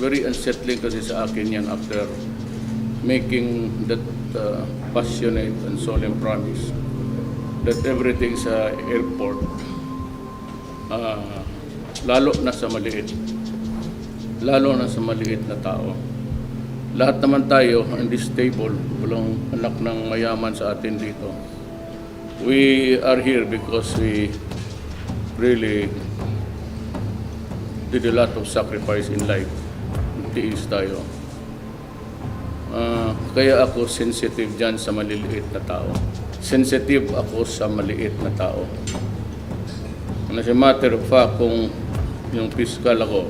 Very unsettling kasi sa akin yan after making that uh, passionate and solemn promise that everything sa airport, uh, lalo na sa maliit, lalo na sa maliit na tao. Lahat naman tayo in this table, walang anak ng mayaman sa atin dito. We are here because we really did a lot of sacrifice in life. Tiis tayo. Ah, kaya ako sensitive dyan sa maliliit na tao. Sensitive ako sa maliit na tao. And as a matter of fact, kung yung fiscal ako,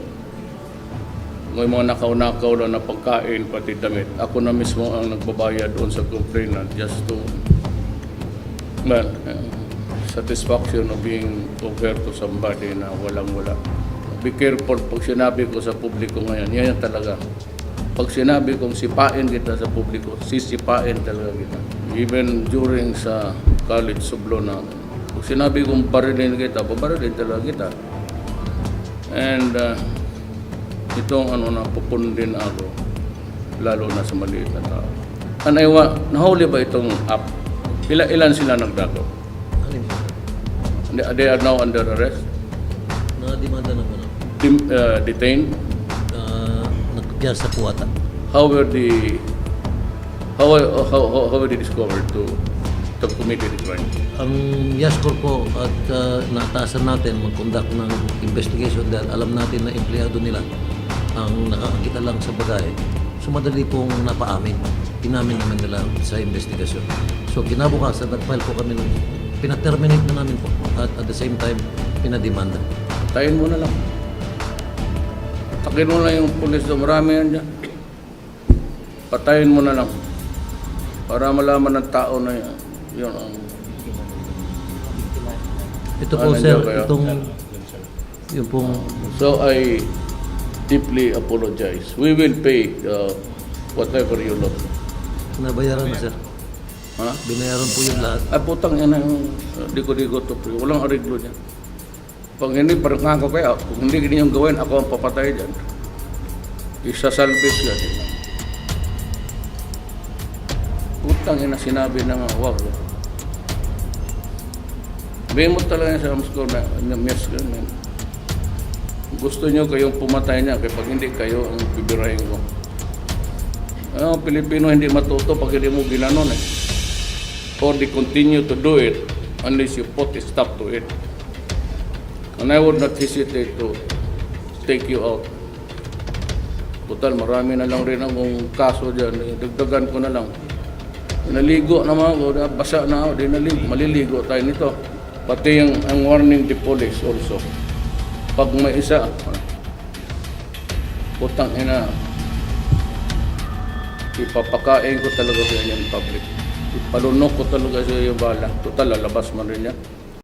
may mga nakaw-nakaw lang na pagkain, pati damit, ako na mismo ang nagbabayad doon sa complainant just to, well, uh, satisfaction of being over to somebody na walang-wala. Be careful pag sinabi ko sa publiko ngayon, yan talaga. Pag sinabi kong sipain kita sa publiko, sisipain talaga kita. Even during sa college sublo namin. Pag sinabi kong barilin kita, babarilin talaga kita. And uh, itong ano na pupundin ako, lalo na sa maliit na tao. Anaywa, nahuli ba itong app? Ila, ilan sila nagdago? Alin po? They they are now under arrest, na Dim- uh, detained. Uh, Nagpiyasa po ata. How were the how how how, how were they discovered to to commit the crime? Ang YASCOR po at uh, naatasan natin mag-conduct ng investigation dahil alam natin na empleyado nila ang nakakakita lang sa bagay. So madali pong napaamin. Inamin naman nila sa investigasyon. So kinabukasan, nag-file po kami ng pina-terminate na namin po at at the same time pinademanda. Tayin mo na lang. Takin mo na yung pulis doon. Marami yan dyan. Patayin mo na lang. Para malaman ng tao na yan. Yun ang... Ito Ah, po nandiyan sir, kayo? itong yung pong So I deeply apologize. We will pay uh, whatever you lost. nabayaran na sir. Ha? Binayaran po yung lahat. Ay putang ina yung uh, diko-diko to pre. Walang ariglo niya. Pag hindi, nga kaya, kung hindi ganyan gawin, ako ang papatay dyan. Isasalvage yan. Putang ina sinabi na nga, wag. Sabihin mo talaga sa Amsco na, na miss ka man. Gusto nyo kayong pumatay niya, kaya pag hindi kayo ang bibirahin ko. Ah, Pilipino hindi matuto pag hindi mo ginanon eh or they continue to do it unless you put a stop to it. And I would not hesitate to take you out. Total, marami na lang rin akong kaso dyan. Eh, Dagdagan ko na lang. Naligo naman ako, basa na ako, di naligo. Maliligo tayo nito. Pati yung ang warning the police also. Pag may isa, putang ina, ipapakain ko talaga sa in public. Ipalunok ko talaga sa iyo bala. Total, lalabas man rin niya.